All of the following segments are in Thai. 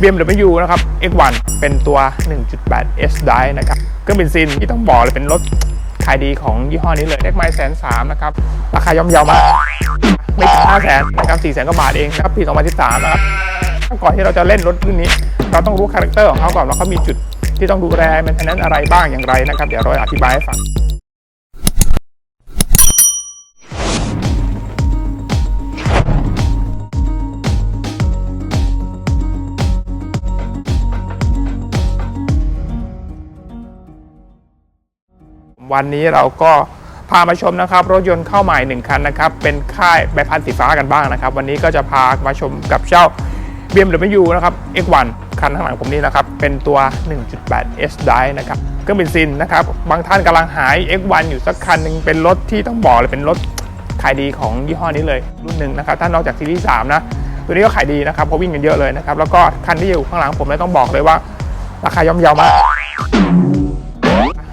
BMW นะครับ X1 เป็นตัว 1.8 S Drive นะครับเครื่องเบนซินที่ต้องบอกเลยเป็นรถขายดีของยี่ห้อนี้เลยเลขไมล์แสนสามนะครับ ราคาย่อมเยาวมากไม่ถึง5แสนนะครับ4แสนกว่าบาทเองนะครับปี 2013 นะครับก่อนที่เราจะเล่นรถรุ่นนี้ เราต้องรู้คาแรคเตอร์ของเขาก่อนว่าเขามีจุดที่ต้องดูแลมันอันนั้นอะไรบ้างอย่างไรนะครับ เดี๋ยวเราอธิบายให้ฟัง วันนี้เราก็พามาชมนะครับ รถยนต์เข้าใหม่หนึ่งคันนะครับ เป็นค่ายใบพัดสีฟ้ากันบ้างนะครับ วันนี้ก็จะพามาชมกับเจ้า BMW นะครับ X1 คันข้างหลังผมนี่นะครับ เป็นตัว 1.8 S Drive นะครับเครื่องเบนซินนะครับ บางท่านกำลังหาย X1 อยู่สักคันหนึ่งเป็นรถที่ต้องบอกเลยเป็นรถขายดีของยี่ห้อนี้เลยรุ่นหนึ่งนะครับ ถ้านอกจากซีรีส์3นะตัวนี้ก็ขายดีนะครับเพราะวิ่งกันเยอะเลยนะครับ แล้วก็คันที่อยู่ข้างหลังผมเนี่ยต้องบอกเลยว่า ราคาย่อมเยาวมาก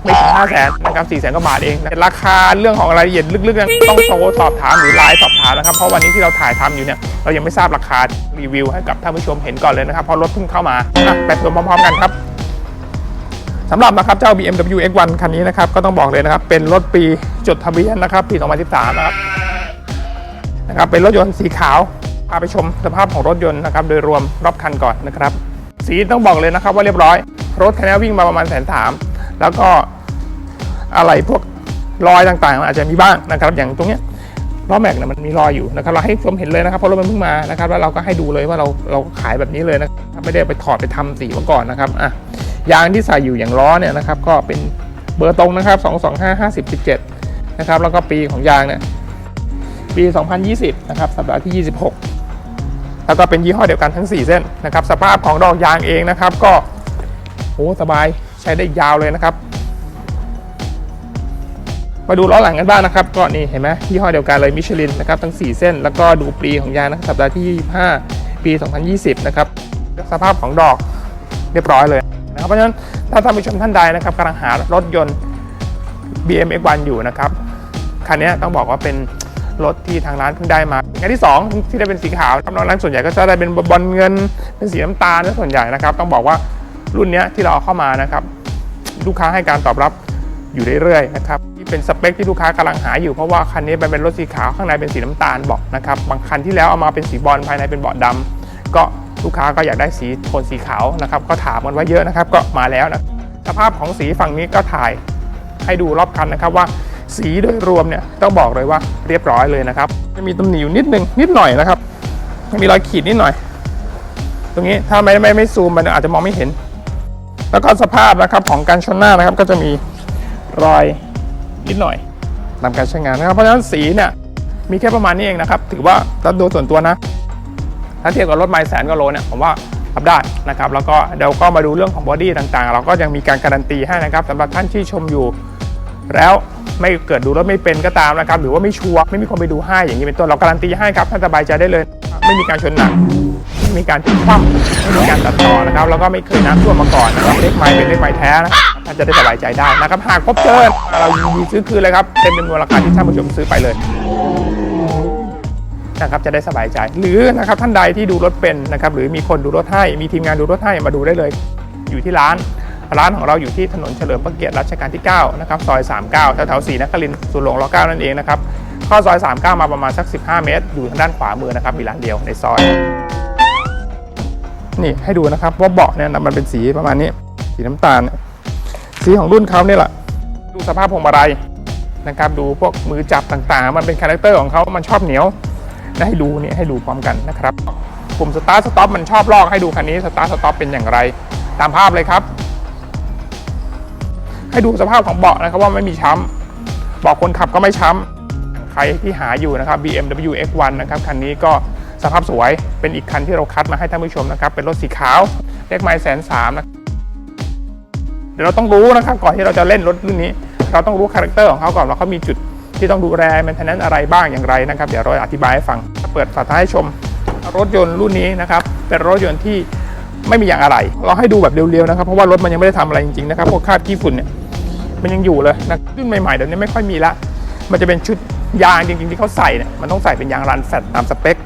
ไม่ถึง5แสนนะครับ4แสนกว่าบาทเองราคาเรื่องของรายละเอียดลึกๆเนี่ยต้องโทรสอบถามหรือไลน์สอบถามนะครับ เพราะวันนี้ที่เราถ่ายทำอยู่เนี่ยเรายังไม่ทราบราคารีวิวให้กับท่านผู้ชมเห็นก่อนเลยนะครับเพราะรถเพิ่งเข้ามาอะไปชมพร้อมๆ กันครับสำหรับนะครับเจ้า BMW X1 คันนี้นะครับก็ต้องบอกเลยนะครับเป็นรถปีจดทะเบียนนะครับปี2013นะครับนะครับเป็นรถยนต์สีขาวพาไปชมสภาพของรถยนต์นะครับโดยรวมรอบคันก่อนนะครับ สีต้องบอกเลยนะครับว่าเรียบร้อย รถคันนี้วิ่งมาประมาณแสนสาม แล้วก็อะไรพวกรอยต่างๆมันอาจจะมีบ้างนะครับ อย่างตรงเนี้ยล้อแม็กเนี่ยมันมีรอยอยู่นะครับ เราให้ชมเห็นเลยนะครับเพราะรถมันเพิ่งมานะครับ แล้วเราก็ให้ดูเลยว่าเราเราขายแบบนี้เลยนะครับไม่ได้ไปถอดไปทำสีมาก่อนนะครับอะยางที่ใส่อยู่อย่างล้อเนี่ยนะครับ ก็เป็นเบอร์ตรงนะครับ 225 50 17 นะครับ แล้วก็ปีของยางเนี่ยปี 2020 นะครับ สัปดาห์ที่ 26 แล้วก็เป็นยี่ห้อเดียวกันทั้ง 4 เส้นนะครับ สภาพของดอกยางเองนะครับ ก็โอ้สบาย ใช้ได้ยาวเลยนะครับ มาดูล้อหลังกันบ้างนะครับก็นี่เห็นไหมยี่ห้อเดียวกันเลยมิชลินนะครับทั้ง 4 เส้น แล้วก็ดูปีของยางนะครับสัปดาห์ที่ 25 ปี 2020 นะครับสภาพของดอกเรียบร้อยเลยนะครับเพราะฉะนั้นถ้าท่านผู้ชมท่านใดนะครับกำลังหารถยนต์ BM X1 อยู่นะครับคันนี้ต้องบอกว่าเป็นรถที่ทางร้านเพิ่งได้มาคันที่ 2 ที่ได้เป็นสีขาวครับนอกนั้นส่วนใหญ่ก็จะได้เป็นบอลเงินเป็นสีน้ำตาลนะส่วนใหญ่นะครับ ต้องบอกว่ารุ่นนี้ที่เราเอาเข้ามานะครับ ลูกค้าให้การตอบรับอยู่เรื่อยๆนะครับที่เป็นสเปคที่ลูกค้ากำลังหาอยู่เพราะว่าคันนี้มันเป็นรถสีขาวข้างในเป็นสีน้ำตาลเบอกนะครับบางคันที่แล้วเอามาเป็นสีบอลภายในเป็นเบาะดำก็ลูกค้าก็อยากได้สีโทนสีขาวนะครับก็ถามกันว่าเยอะนะครับก็มาแล้วนะสภาพของสีฝั่งนี้ก็ถ่ายให้ดูรอบคันนะครับว่าสีโดยรวมเนี่ยต้องบอกเลยว่าเรียบร้อยเลยนะครับจะมีตำหนิอยู่นิดนึงนิดหน่อยนะครับมีรอยขีดนิดหน่อย ตรงนี้ถ้าไม่ไม่ไม่ซูมมันอาจจะมองไม่เห็น แล้วก็สภาพนะครับของการชนหน้านะครับ ก็จะมีรอยนิดหน่อยตามการใช้งานนะครับ เพราะฉะนั้นสีเนี่ยมีแค่ประมาณนี้เองนะครับ ถือว่าถ้าดูส่วนตัวนะ ถ้าเทียบกับรถไมล์แสนกว่าโลเนี่ยผมว่ารับได้นะครับ แล้วก็เดี๋ยวก็มาดูเรื่องของบอดี้ต่างๆ เราก็ยังมีการการันตีให้นะครับสำหรับท่านที่ชมอยู่ แล้วไม่เกิดดูรถไม่เป็นก็ตามนะครับ หรือว่าไม่ชัวร์ไม่มีคนไปดูให้อย่างนี้เป็นต้นเราการันตีให้ครับท่านสบายใจได้เลย ไม่มีการชนหนัก มีการพลิกคว่ำไม่มีการตัดต่อนะครับแล้วก็ไม่เคยน้ำท่วมมาก่อนนะครับเลขไม้เป็นเลขไม้แท้นะครับท่านจะได้สบายใจได้นะครับหากพบเจอเรายินดีซื้อคืนเลยครับเต็มจำนวนราคาที่ท่านผู้ชมซื้อไปเลยนะครับจะได้สบายใจ หรือนะครับท่านใดที่ดูรถเป็นนะครับหรือมีคนดูรถให้มีทีมงานดูรถให้มาดูได้เลย อยู่ที่ร้าน ร้านของเราอยู่ที่ถนนเฉลิมพระเกียรติรัชกาลที่9นะครับซอย 39แถวๆ4นครินทร์สุรหลงร9นั่นเองนะครับเข้าซอย 39 มาประมาณสัก 15 เมตร อยู่ทางด้านขวามือนะครับมีร้านเดียวในซอย นี่ให้ดูนะครับว่าเบาะเนี่ยมันเป็นสีประมาณนี้ สีน้ำตาล สีของรุ่นเขาเนี่ยแหละดูสภาพพวงมาลัยนะครับ ดูพวกมือจับต่างๆ มันเป็นคาแรคเตอร์ของเขามันชอบเหนียวนะให้ดูเนี่ยให้ดูพร้อมกันนะครับปุ่มสตาร์ทสต็อปมันชอบลอกให้ดูคันนี้สตาร์ทสต็อปเป็นอย่างไร ตามภาพเลยครับ ให้ดูสภาพของเบาะนะครับว่าไม่มีช้ำเบาะคนขับก็ไม่ช้ำใครที่หาอยู่นะครับ BMW X1 นะครับคันนี้ก็ สภาพสวยเป็นอีกคันที่เราคัดมาให้ท่านผู้ชมนะครับ เป็นรถสีขาวเลขไมล์แสนสามนะเดี๋ยวเราต้องรู้นะครับ ก่อนที่เราจะเล่นรถรุ่นนี้ เราต้องรู้คาแรคเตอร์ของเขาก่อนว่าเขามีจุดที่ต้องดูแลแมนเทนแนนอะไรบ้างอย่างไรนะครับ เดี๋ยวเราอธิบายให้ฟัง เปิดฝาท้ายให้ชม รถยนต์รุ่นนี้นะครับ เป็นรถยนต์ที่ไม่มีอย่างอะไร เราให้ดูแบบเร็วๆนะครับ เพราะว่ารถมันยังไม่ได้ทำอะไรจริงๆนะครับ พวกคราบขี้ฝุ่นเนี่ย มันยังอยู่เลยนะรุ่นใหม่ๆเดี๋ยวนี้ไม่ค่อยมีละ มันจะเป็นชุดยางจริงๆที่เขาใส่เนี่ย มันต้องใส่เป็นยางรันแฟตตามสเปค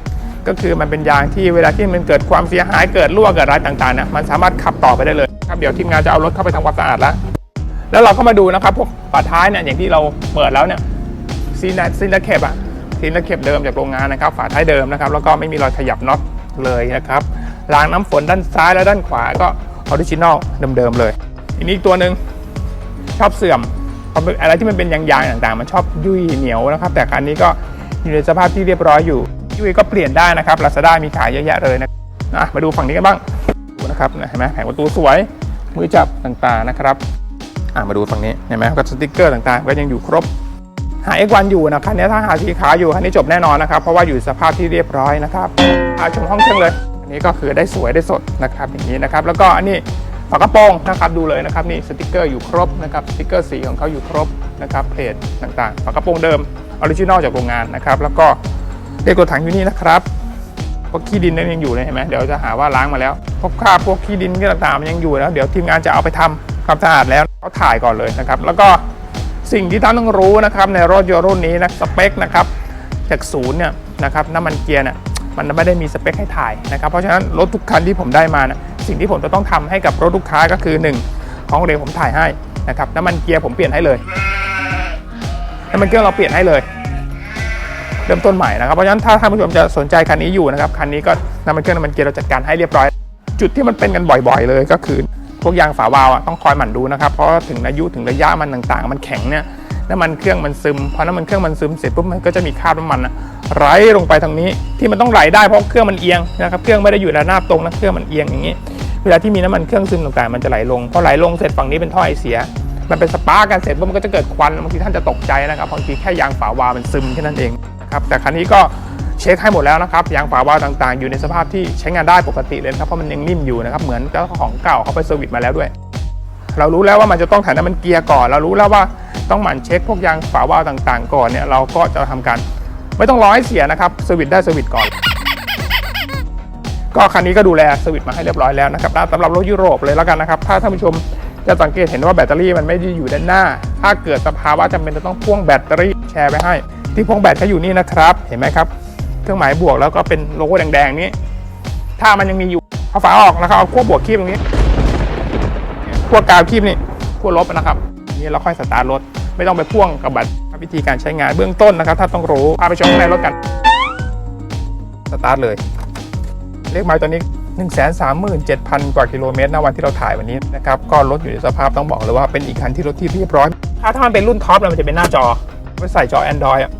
ก็คือมันเป็นยางที่เวลาที่มันเกิดความเสียหายเกิดรั่วเกิดอะไรต่างๆนี่ยมันสามารถขับต่อไปได้เลยครับเดี๋ยวทีมงานจะเอารถเข้าไปทำความสะอาดแล้วแล้วเราก็มาดูนะครับพวกฝาท้ายเนี่ยอย่างที่เราเปิดแล้วเนี่ยซีนซีนตะเข็บอะซีนตะเข็บเดิมจากโรงงานนะครับฝาท้ายเดิมนะครับแล้วก็ไม่มีรอยขยับน็อตเลยนะครับรางน้ำฝนด้านซ้ายและด้านขวาก็ออริจินอลเดิมๆเลยอันนี้ตัวหนึ่งชอบเสื่อมเพราะอะไรที่มันเป็นยางๆต่างๆ มันชอบยุ่ยเหนียวนะครับ แต่คันนี้ก็อยู่ในสภาพที่เรียบร้อยอยู่ ยุ่ยก็เปลี่ยนได้นะครับลาซาด้ามีขายเยอะแยะเลยนะอะมาดูฝั่งนี้กันบ้างดูนะครับเห็นไหมแผงประตูสวยมือจับต่างๆนะครับอะมาดูฝั่งนี้เห็นไหมก็สติกเกอร์ต่างๆ ก็ยังอยู่ครบหา X1 อยู่นะคันนี้ถ้าหาสีขาวอยู่คันนี้จบแน่นอนนะครับ เพราะว่าอยู่สภาพที่เรียบร้อยนะครับอาชมห้องเครื่องเลยอันนี้ก็คือได้สวยได้สดนะครับอย่างนี้นะครับ แล้วก็อันนี้ฝากระโปรงนะครับดูเลยนะครับนี่สติกเกอร์อยู่ครบนะครับสติกเกอร์สีของเขาอยู่ครบนะครับเพจต่างๆฝากระโปรงเดิมออริจินอลจากโรงงานนะครับ แล้วก็ เลขกดถังอยู่นี่นะครับพวกขี้ดินนั่นยังอยู่เลยเห็นไหมเดี๋ยวจะหาว่าล้างมาแล้วพวกคราบพวกขี้ดินต่างๆมันยังอยู่แล้วเดี๋ยวทีมงานจะเอาไปทำความสะอาดแล้วเขาถ่ายก่อนเลยนะครับ แล้วก็สิ่งที่ท่านต้องรู้นะครับในรถยนต์รุ่นนี้นะสเปคนะครับจากศูนย์เนี่ยนะครับน้ำมันเกียร์เนี่ยมันไม่ได้มีสเปคให้ถ่ายนะครับเพราะฉะนั้นรถทุกคันที่ผมได้มานะสิ่งที่ผมจะต้องทำให้กับรถลูกค้าก็คือ 1 ของเรผมถ่ายให้นะครับน้ำมันเกียร์ผมเปลี่ยนให้เลยน้ำมันเครื่องเราเปลี่ยนให้เลย เริ่มต้นใหม่นะครับ เพราะฉะนั้นถ้าท่านผู้ชมจะสนใจคันนี้อยู่นะครับ คันนี้ก็น้ำมันเครื่องน้ำมันเกียร์เราจัดการให้เรียบร้อย จุดที่มันเป็นกันบ่อยๆ เลยก็คือ พวกยางฝาวาล์วต้องคอยหมั่นดูนะครับ เพราะถึงอายุถึงระยะมันต่างๆ มันแข็งเนี่ยน้ำมันเครื่องมันซึมพอน้ำมันเครื่องมันซึมเสร็จปุ๊บมันก็จะมีคราบน้ำมันไหลลงไปทางนี้ที่มันต้องไหลได้เพราะเครื่องมันเอียงนะครับเครื่องไม่ได้อยู่ระนาบตรงนะเครื่องมันเอียงอย่างนี้ เวลาที่มีน้ำมันเครื่องซึมต่างๆมันจะไหลลงพอไหลลงเสร็จฝั่งนี้เป็นท่อไอเสีย มันเป็นสปาร์กกันเสร็จปุ๊บมันก็จะเกิดควันบางทีท่านจะตกใจนะครับบางทีแค่ยางฝาวาล์วมันซึมแค่นั้นเอง นะครับแต่คันนี้ก็เช็คให้หมดแล้วนะครับยางฝาวาล์วต่างๆ อยู่ในสภาพที่ใช้งานได้ปกติเลยครับเพราะมันยังนิ่มอยู่นะครับเหมือนเจ้าของเก่าเขาไปเซอร์วิสมาแล้วด้วย เรารู้แล้วว่ามันจะต้องถ่ายน้ำมันเกียร์ก่อน เรารู้แล้วว่าต้องหมั่นเช็คพวกยางฝาวาล์วต่างๆ ก่อนเนี่ยเราก็จะทำการไม่ต้องรอให้เสียนะครับเซอร์วิสได้เซอร์วิสก่อน ก็คันนี้ก็ดูแลสวิตมาให้เรียบร้อยแล้วนะครับสำหรับรถยุโรปเลยแล้วกันนะครับ ถ้าท่านผู้ชมจะสังเกตเห็นว่าแบตเตอรี่มันไม่ได้อยู่ด้านหน้า ถ้าเกิดสภาวะจำเป็นจะต้องพ่วงแบตเตอรี่แชร์ไว้ให้ ที่พ่วงแบตเขาอยู่นี่นะครับ เห็นไหมครับ เครื่องหมายบวกแล้วก็เป็นโลโก้แดงๆนี้ ถ้ามันยังมีอยู่ เอาฝาออกแล้วก็เอาขั้วบวกคีบตรงนี้ขั้วกาวคีบนี่ขั้วลบนะครับ นี่เราค่อยสตาร์ทรถ ไม่ต้องไปพ่วงกับแบตวิธีการใช้งานเบื้องต้นนะครับ ถ้าต้องรู้ พาไปชมข้างในรถกัน สตาร์ทเลย เลขหมายตัวนี้1 3 7 0 0 0 กว่ากิโลเมตรนะวันที่เราถ่ายวันนี้นะครับ ก็รถอยู่ในสภาพต้องบอกเลยว่าเป็นอีกคันที่รถที่เรียบร้อย ถ้าถ้ามันเป็นรุ่นท็อปมันจะเป็นหน้าจอ ไว้ใส่จอ Android อะ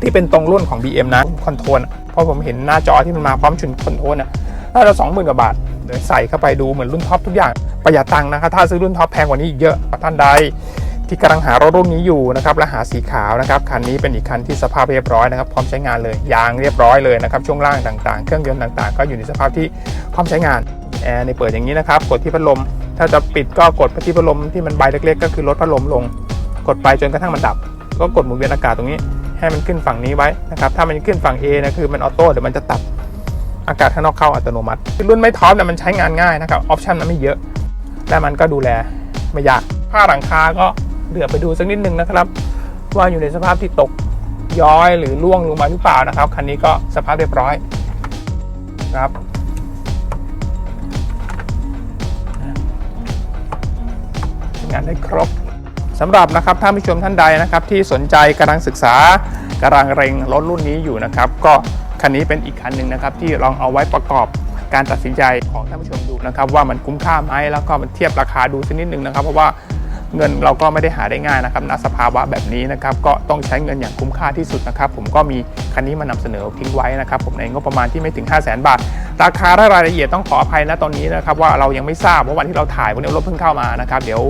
ที่เป็นตรงรุ่นของ BM นะคอนโทรลเพราะผมเห็นหน้าจอที่มันมาพร้อมชุดคอนโทรลอะน่าจะสองหมื่นกว่าบาทเดี๋ยวใส่เข้าไปดูเหมือนรุ่นท็อปทุกอย่างประหยัดตังค์นะครับถ้าซื้อรุ่นท็อปแพงกว่านี้อีกเยอะท่านใดที่กำลังหารถรุ่นนี้อยู่นะครับและหาสีขาวนะครับคันนี้เป็นอีกคันที่สภาพเรียบร้อยนะครับพร้อมใช้งานเลยยางเรียบร้อยเลยนะครับช่วงล่างต่างๆ เครื่องยนต์ต่างๆ ก็อยู่ในสภาพที่พร้อมใช้งานแอร์ในเปิดอย่างนี้นะครับกดที่พัดลม ถ้าจะปิดก็กดไปที่พัดลมที่มันใบเล็กๆ ก็คือลดพัดลมลง กดไปจนกระทั่งมันดับ ก็กดหมุนเวียนอากาศตรงนี้ ให้มันขึ้นฝั่งนี้ไว้นะครับ ถ้ามันขึ้นฝั่ง A นะคือมันออโต้เดี๋ยวมันจะตัดอากาศข้างนอกเข้าอัตโนมัติ รุ่นไม่ท็อปเนี่ยมันใช้งานง่ายนะครับ ออปชันมันไม่เยอะ และมันก็ดูแลไม่ยาก ผ้าหลังคาก็เหลือไปดูสักนิดนึงนะครับ ว่าอยู่ในสภาพที่ตกย้อยหรือร่วงลงมาหรือเปล่านะครับ คันนี้ก็สภาพเรียบร้อยครับทำงานได้ครบ สำหรับนะครับท่านผู้ชมท่านใดนะครับที่สนใจกำลังศึกษากำลังเร็งรถรุ่นนี้อยู่นะครับ ก็คันนี้เป็นอีกคันหนึ่งนะครับที่ลองเอาไว้ประกอบการตัดสินใจของท่านผู้ชมดูนะครับ ว่ามันคุ้มค่าไหมแล้วก็มันเทียบราคาดูสักนิดนึงนะครับ เพราะว่าเงินเราก็ไม่ได้หาได้ง่ายนะครับณสภาวะแบบนี้นะครับก็ต้องใช้เงินอย่างคุ้มค่าที่สุดนะครับ ผมก็มีคันนี้มานำเสนอทิ้งไว้นะครับ ผมในงบประมาณที่ไม่ถึง 5 0 0 0 0 0 บาท ราคาและรายละเอียดต้องขออภัยนะตอนนี้นะครับว่าเรายังไม่ทราบเพราะวันที่เราถ่ายวันนี้รถเพิ่งเข้ามานะครับ เดี๋ยว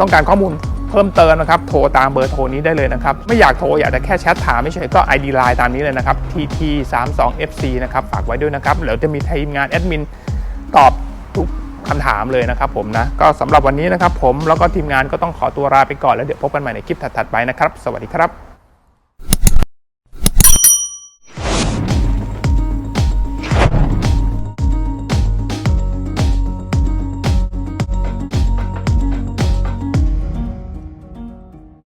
ต้องการข้อมูล เพิ่มเติมนะครับโทรตามเบอร์โทรนี้ได้เลยนะครับ ไม่อยากโทรอยากจะแค่แชทถามไม่เฉยก็ ID Line ตามนี้เลยนะครับ TT 3 2 FC นะครับฝากไว้ด้วยนะครับเดี๋ยวจะมีทีมงานแอดมินตอบทุกคำถามเลยนะครับผมนะ ก็สำหรับวันนี้นะครับผมแล้วก็ทีมงานก็ต้องขอตัวลาไปก่อนแล้วเดี๋ยวพบกันใหม่ในคลิปถัดๆไปนะครับ สวัสดีครับ